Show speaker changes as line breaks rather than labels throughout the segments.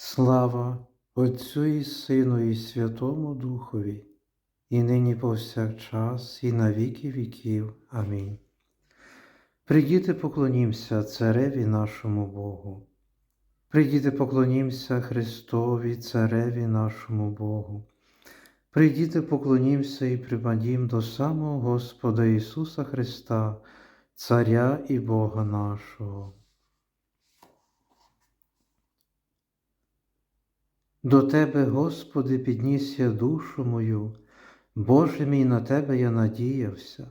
Слава Отцю і Сину, і Святому Духові, і нині повсякчас, і на віки віків. Амінь. Прийдіте поклонімся Цареві нашому Богу. Прийдіте поклонімся Христові, Цареві нашому Богу. Прийдіте поклонімся і припадім до самого Господа Ісуса Христа, Царя і Бога нашого. До Тебе, Господи, підніс я душу мою, Боже мій на Тебе я надіявся,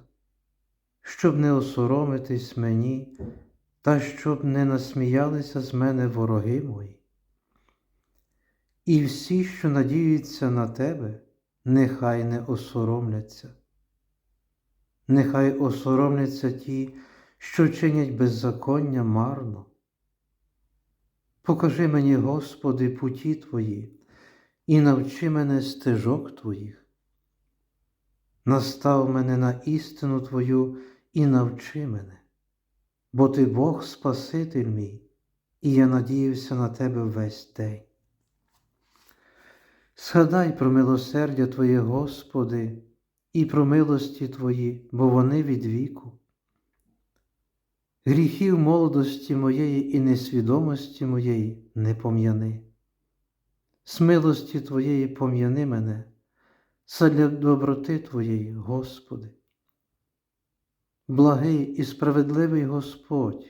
щоб не осоромитись мені, та щоб не насміялися з мене вороги мої. І всі, що надіються на Тебе, нехай не осоромляться. Нехай осоромляться ті, що чинять беззаконня марно. Покажи мені, Господи, путі Твої, і навчи мене стежок Твоїх. Настав мене на істину Твою і навчи мене, бо Ти Бог Спаситель мій, і я надіюся на Тебе весь день. Згадай про милосердя Твоє, Господи, і про милості Твої, бо вони від віку. Гріхів молодості моєї і несвідомості моєї не пом'яни. З милості Твоєї пом'яни мене, задля доброти Твоєї, Господи. Благий і справедливий Господь,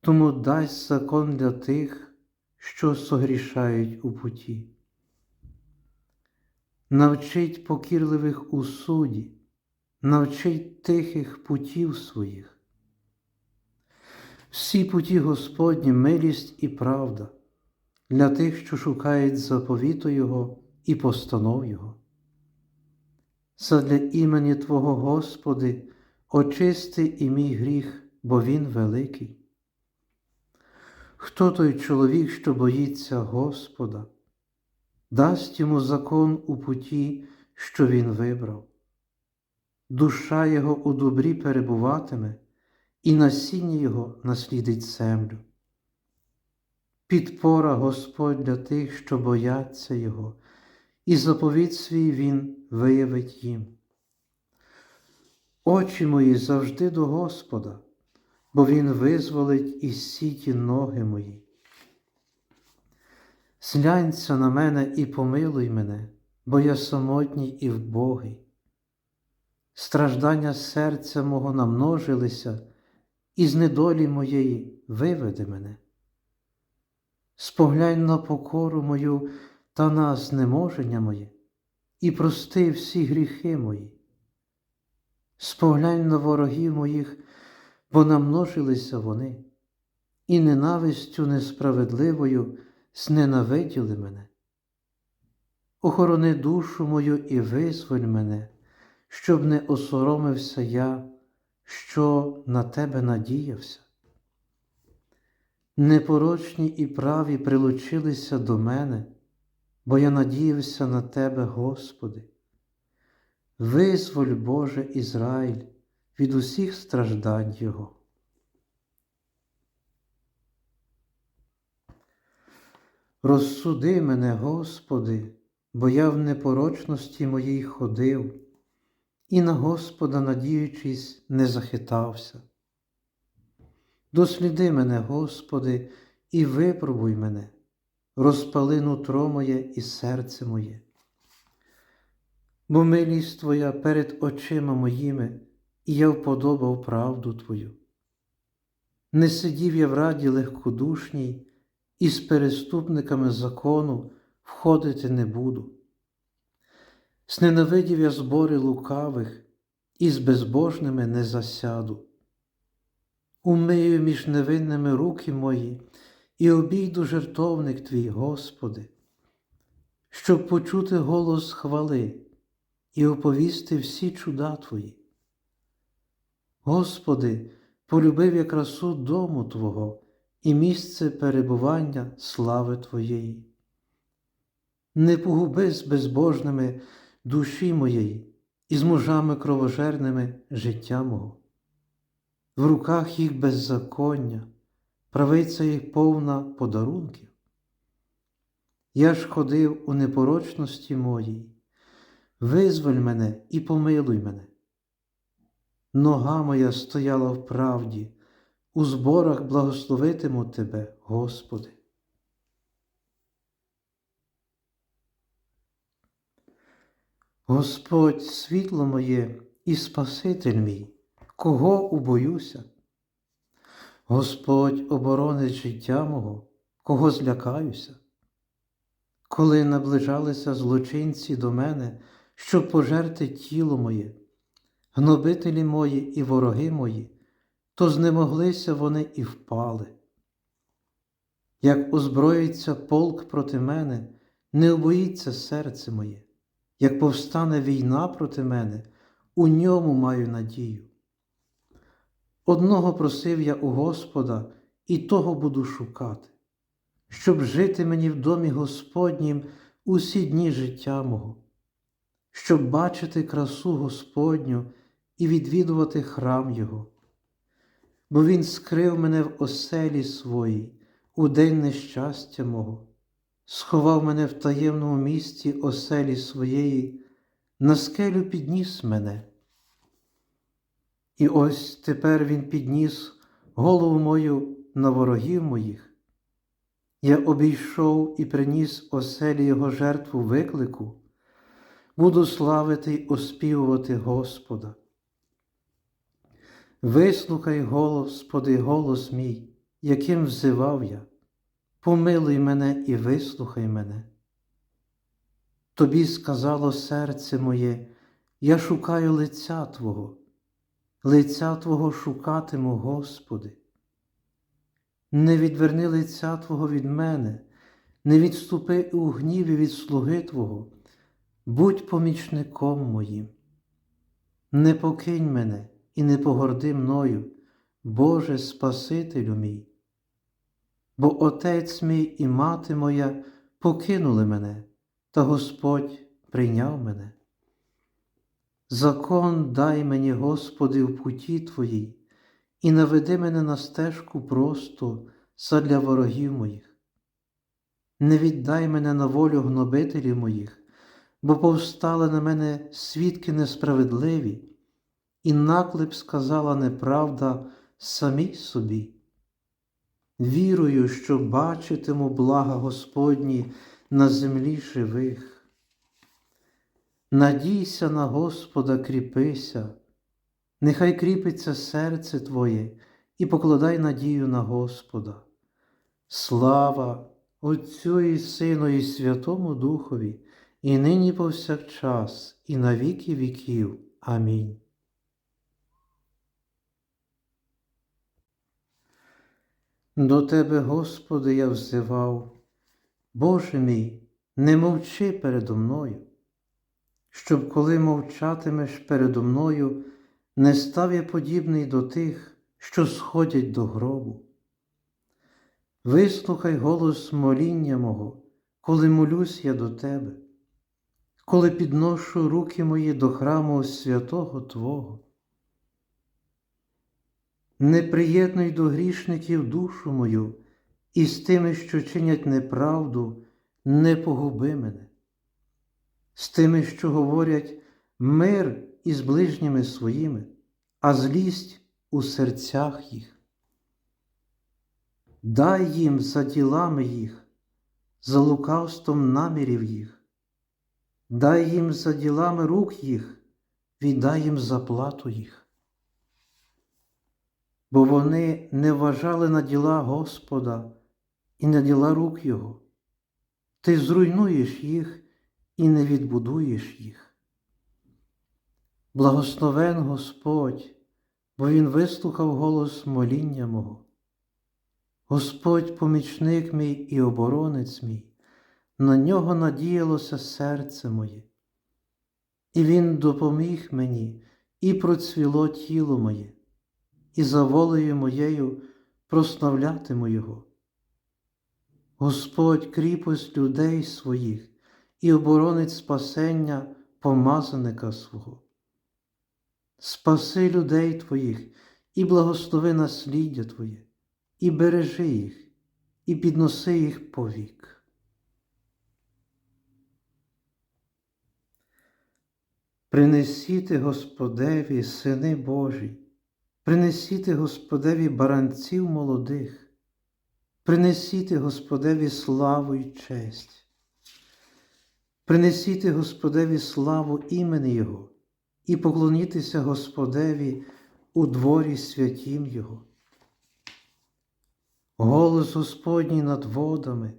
тому дасть закон для тих, що согрішають у путі. Навчить покірливих у суді, навчить тихих путів своїх. Всі путі Господні милість і правда для тих, що шукають заповіту Його і постанов Його. Задля імені Твого Господи, очисти і мій гріх, бо Він великий. Хто той чоловік, що боїться Господа, дасть йому закон у путі, що він вибрав. Душа його у добрі перебуватиме, і насіння його наслідить землю. Підпора Господь для тих, що бояться Його, і заповідь свій Він виявить їм. Очі мої завжди до Господа, бо Він визволить із сіті ноги мої. Зглянься на мене і помилуй мене, бо я самотній і вбогий. Страждання серця мого намножилися, і з недолі моєї виведи мене. Споглянь на покору мою та на знеможення моє, і прости всі гріхи мої. Споглянь на ворогів моїх, бо намножилися вони, і ненавистю несправедливою зненавиділи мене. Охорони душу мою і визволь мене, щоб не осоромився я, що на тебе надіявся. Непорочні і праві прилучилися до мене, бо я надіявся на Тебе, Господи. Визволь, Боже Ізраїль, від усіх страждань Його. Розсуди мене, Господи, бо я в непорочності моїй ходив, і на Господа, надіючись, не захитався. Досліди мене, Господи, і випробуй мене, розпали нутро моє і серце моє. Бо милість Твоя перед очима моїми, і я вподобав правду Твою. Не сидів я в раді легкодушній, і з переступниками закону входити не буду. Зненавидів я збори лукавих, і з безбожними не засяду. Умию між невинними руки мої і обійду жертовник Твій, Господи, щоб почути голос хвали і оповісти всі чуда Твої. Господи, полюбив я красу дому Твого і місце перебування слави Твоєї. Не погуби з безбожними душі моєї і з мужами кровожерними життя мого в руках їх беззаконня, правиця їх повна подарунків. я ж ходив у непорочності моїй. Визволь мене і помилуй мене. Нога моя стояла в правді, у зборах благословитиму Тебе, Господи. Господь світло моє і Спаситель мій, кого убоюся? Господь оборонить життя мого, кого злякаюся. Коли наближалися злочинці до мене, щоб пожерти тіло моє, гнобителі мої і вороги мої, то знемоглися вони і впали. Як озброїться полк проти мене, не обоїться серце моє, як повстане війна проти мене, у ньому маю надію. Одного просив я у Господа, і того буду шукати, щоб жити мені в домі Господнім усі дні життя мого, щоб бачити красу Господню і відвідувати храм Його. Бо Він скрив мене в оселі своїй у день нещастя мого, сховав мене в таємному місці оселі своєї, на скелю підніс мене. І ось тепер Він підніс голову мою на ворогів моїх. Я обійшов і приніс оселі Його жертву виклику, буду славити й оспівувати Господа. Вислухай, Господи, голос мій, яким взивав я, помилуй мене і вислухай мене. Тобі сказало серце моє, я шукаю лиця Твого лиця Твого шукатиму, Господи. Не відверни лиця Твого від мене, не відступи у гніві від слуги Твого, будь помічником моїм. Не покинь мене і не погорди мною, Боже Спасителю мій. Бо Отець мій і мати моя покинули мене, та Господь прийняв мене. Закон дай мені, Господи, в путі Твоїй, і наведи мене на стежку просто задля ворогів моїх. Не віддай мене на волю гнобителів моїх, бо повстали на мене свідки несправедливі, і наклеп сказала неправда самій собі. Вірую, що бачитиму блага Господні на землі живих. Надійся на Господа, кріпися, нехай кріпиться серце Твоє і покладай надію на Господа. Слава Отцю і Сину, і Святому Духові, і нині повсякчас, і на віки віків. Амінь. До Тебе, Господи, я взивав, Боже мій, не мовчи передо мною щоб коли мовчатимеш передо мною, не став я подібний до тих, що сходять до гробу. Вислухай голос моління мого, коли молюсь я до тебе, коли підношу руки мої до храму святого Твого. Не приєднуй до грішників душу мою, і з тими, що чинять неправду, не погуби мене з тими, що говорять мир із ближніми своїми, а злість у серцях їх. Дай їм за ділами їх, за лукавством намірів їх, дай їм за ділами рук їх, віддай їм заплату їх. Бо вони не вважали на діла Господа і на діла рук Його. Ти зруйнуєш їх і не відбудуєш їх. Благословен Господь, бо Він вислухав голос моління мого. Господь помічник мій і оборонець мій, на нього надіялося серце моє, і Він допоміг мені і процвіло тіло моє, і за волею моєю прославлятиму Його. Господь кріпость людей своїх і оборонить спасення помазаника свого. Спаси людей Твоїх і благослови насліддя Твоє, і бережи їх, і підноси їх повік. Принесіте Господеві, Сини Божі принесіте Господеві баранців молодих, принесіте Господеві славу й честь, принесіте Господеві славу імені Його і поклонітеся Господеві у дворі святім Його. Голос Господній над водами,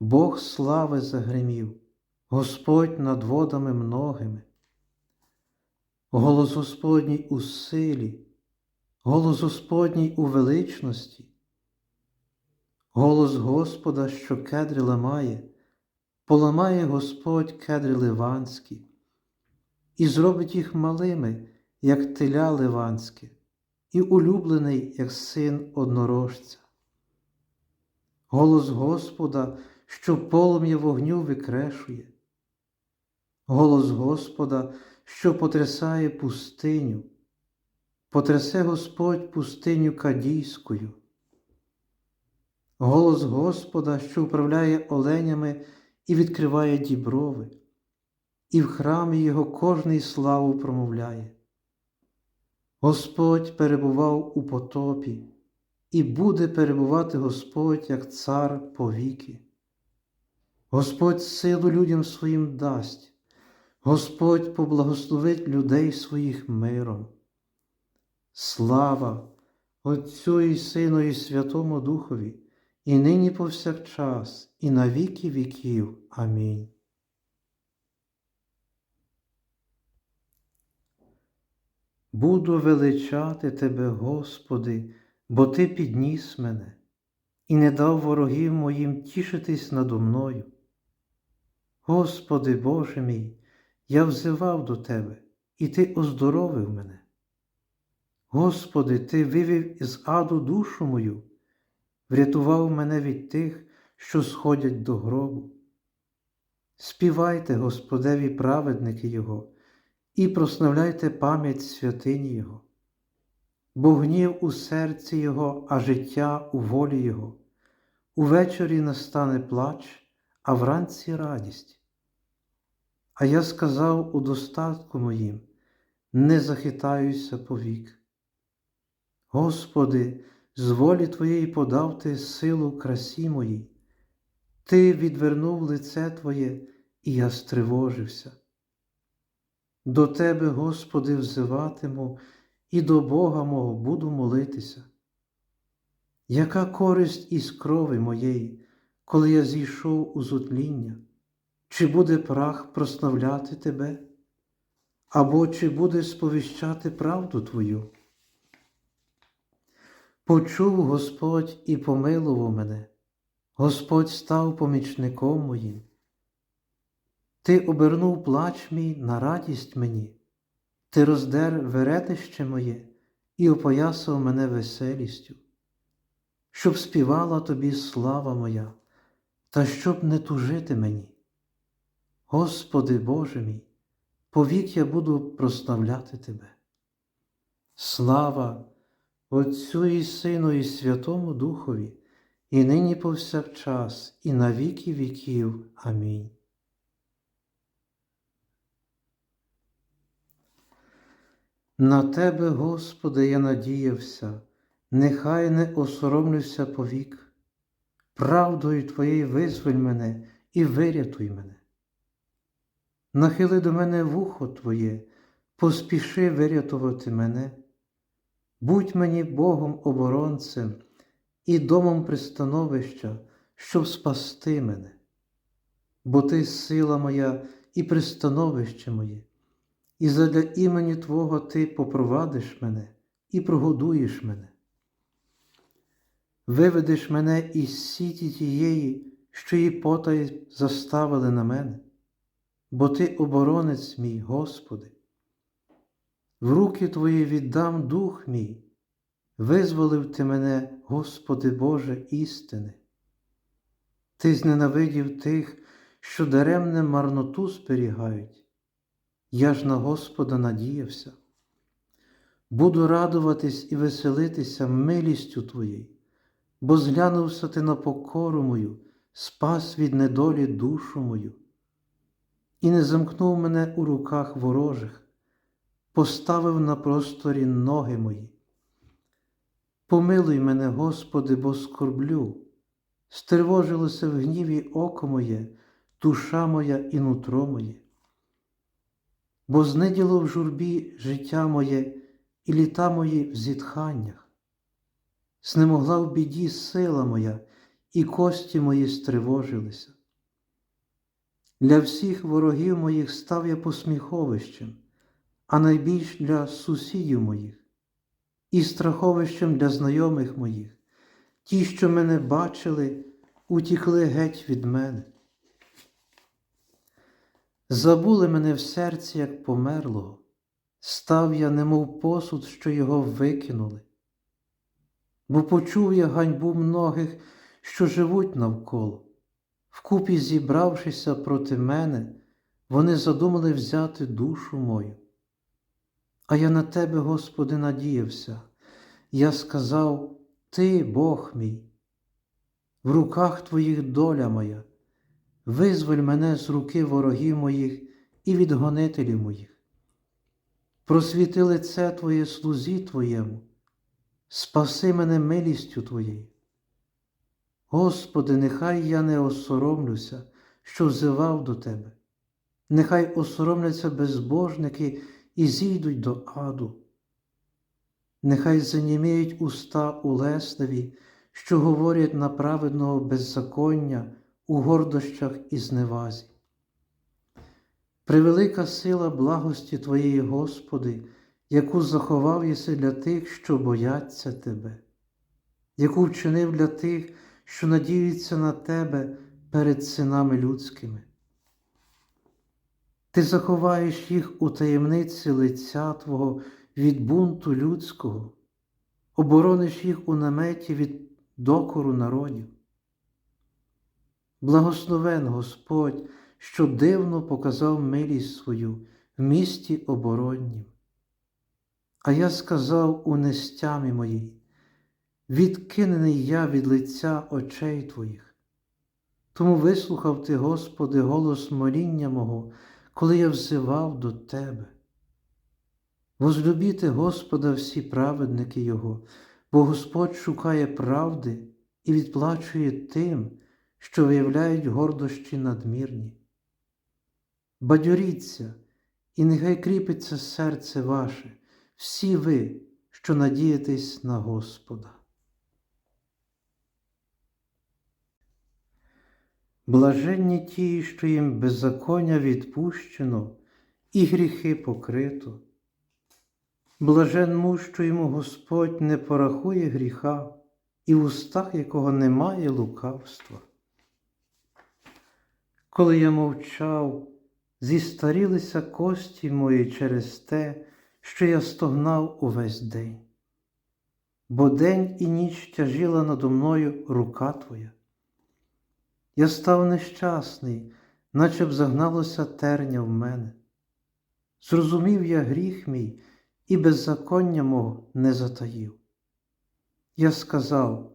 Бог слави загримів, Господь над водами многими. Голос Господній у силі, голос Господній у величності, голос Господа, що кедри ламає, поламає Господь кедри ливанські, і зробить їх малими, як теля ливанське, і улюблений, як син однорожця. Голос Господа, що полум'я вогню викрешує, голос Господа, що потрясає пустиню, потрясе Господь пустиню Кадійською. Голос Господа, що управляє оленями і відкриває діброви, і в храмі Його кожний славу промовляє. Господь перебував у потопі, і буде перебувати Господь як цар повіки. Господь силу людям своїм дасть, Господь поблагословить людей своїх миром. Слава Отцю і Сину, і Святому Духові, і нині повсякчас, і на віки віків. Амінь. Буду величати Тебе, Господи, бо Ти підніс мене і не дав ворогів моїм тішитись надо мною. Господи Боже мій, я взивав до Тебе, і Ти оздоровив мене. Господи, Ти вивів із аду душу мою, врятував мене від тих, що сходять до гробу. Співайте Господеві праведники Його, і прославляйте пам'ять святині Його, бо гнів у серці Його, а життя у волі Його. Увечері настане плач, а вранці радість. А я сказав у достатку моїм, не захитаюся повік. Господи, з волі Твоєї подав Ти силу красі моїй, Ти відвернув лице Твоє, і я стривожився. До Тебе, Господи, взиватиму, і до Бога мого буду молитися. Яка користь із крови моєї, коли я зійшов у зутління? Чи буде прах прославляти Тебе? Або чи буде сповіщати правду Твою? Почув Господь і помилував мене, Господь став помічником моїм. Ти обернув плач мій на радість мені, ти роздер веретище моє і опоясав мене веселістю, щоб співала тобі слава моя, та щоб не тужити мені. Господи Боже мій, повік я буду прославляти Тебе. Слава Отцю і Сину, і Святому Духові, і нині повсякчас, і на віки віків. Амінь. На Тебе, Господи, я надіявся, нехай не осоромлюся повік. Правдою Твоєю визволь мене і вирятуй мене. Нахили до мене вухо Твоє, поспіши вирятувати мене. Будь мені Богом оборонцем і домом пристановища, щоб спасти мене, бо Ти сила моя і пристановище моє, і задля імені Твого Ти попровадиш мене і прогодуєш мене. Виведеш мене із сіті тієї, що її потай заставили на мене, бо Ти оборонець мій, Господи. В руки Твої віддам дух мій, визволив Ти мене, Господи Боже, істини. Ти зненавидів тих, що даремне марноту зберігають. Я ж на Господа надіявся. Буду радуватись і веселитися милістю Твоєю, бо зглянувся ти на покору мою, спас від недолі душу мою. і не замкнув мене у руках ворожих, поставив на просторі ноги мої. Помилуй мене, Господи, бо скорблю, стривожилося в гніві око моє, душа моя і нутро моє. Бо зниділо в журбі життя моє і літа мої в зітханнях, знемогла в біді сила моя, і кості мої стривожилися. Для всіх ворогів моїх став я посміховищем, а найбільш для сусідів моїх, і страховищем для знайомих моїх, ті, що мене бачили, утікли геть від мене. Забули мене в серці, як померлого, став я, немов посуд, що його викинули, бо почув я ганьбу многих, що живуть навколо. Вкупі зібравшися проти мене, вони задумали взяти душу мою. А я на тебе, Господи, надіявся. Я сказав, Ти, Бог мій, в руках Твоїх доля моя, визволь мене з руки ворогів моїх і від гонителів моїх. Просвіти лице Твоє слузі Твоєму, спаси мене милістю Твоєю. Господи, нехай я не осоромлюся, що взивав до Тебе, нехай осоромляться безбожники і зійдуть до аду. Нехай заніміють уста улесневі, що говорять на праведного беззаконня у гордощах і зневазі. Превелика сила благості Твоєї, Господи, яку заховав єси для тих, що бояться Тебе, яку вчинив для тих, що надіються на Тебе перед синами людськими. Ти заховаєш їх у таємниці лиця Твого від бунту людського, оборониш їх у наметі від докору народів. Благословен Господь, що дивно показав милість свою в місті обороннім. А я сказав у нестямі моїй, відкинений я від лиця очей Твоїх. Тому вислухав Ти, Господи, голос моління мого, коли я взивав до Тебе. Возлюбіте Господа всі праведники Його, бо Господь шукає правди і відплачує тим, що виявляють гордощі надмірні. Бадьоріться, і нехай кріпиться серце ваше, всі ви, що надієтесь на Господа. Блаженні ті, що їм беззаконня відпущено і гріхи покрито. Блажен муж, що йому Господь не порахує гріха, і в устах якого немає лукавства. Коли я мовчав, зістарілися кості мої через те, що я стогнав увесь день, бо день і ніч тяжіла надо мною рука Твоя. Я став нещасний, наче б загналося терня в мене. Зрозумів я гріх мій і беззаконня мого не затаїв. Я сказав,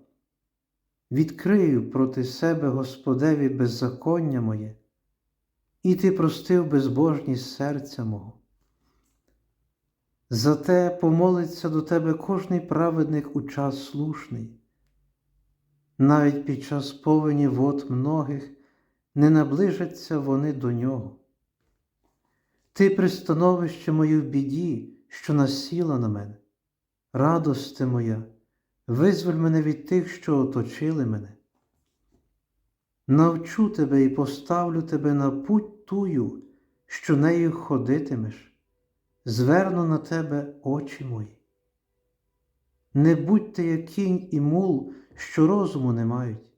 відкрию проти себе Господеві беззаконня моє, і ти простив безбожність серця мого. Зате помолиться до тебе кожний праведник у час слушний навіть під час повені вод многих не наближаться вони до нього. Ти пристановище мою в біді, що насіла на мене, радости моя, визволь мене від тих, що оточили мене. Навчу тебе і поставлю тебе на путь тую, що нею ходитимеш, зверну на тебе очі мої. Не будьте, як кінь і мул, що розуму не мають.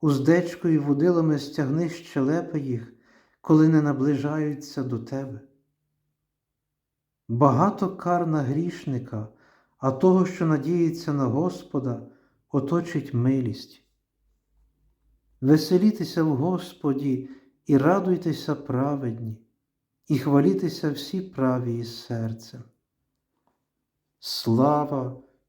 Уздечкою водилами стягни щелепи їх, коли не наближаються до тебе. Багато кар на грішника, а того, що надіється на Господа, оточить милість. Веселітеся в Господі і радуйтеся праведні, і хвалітеся всі праві із серцем. Слава!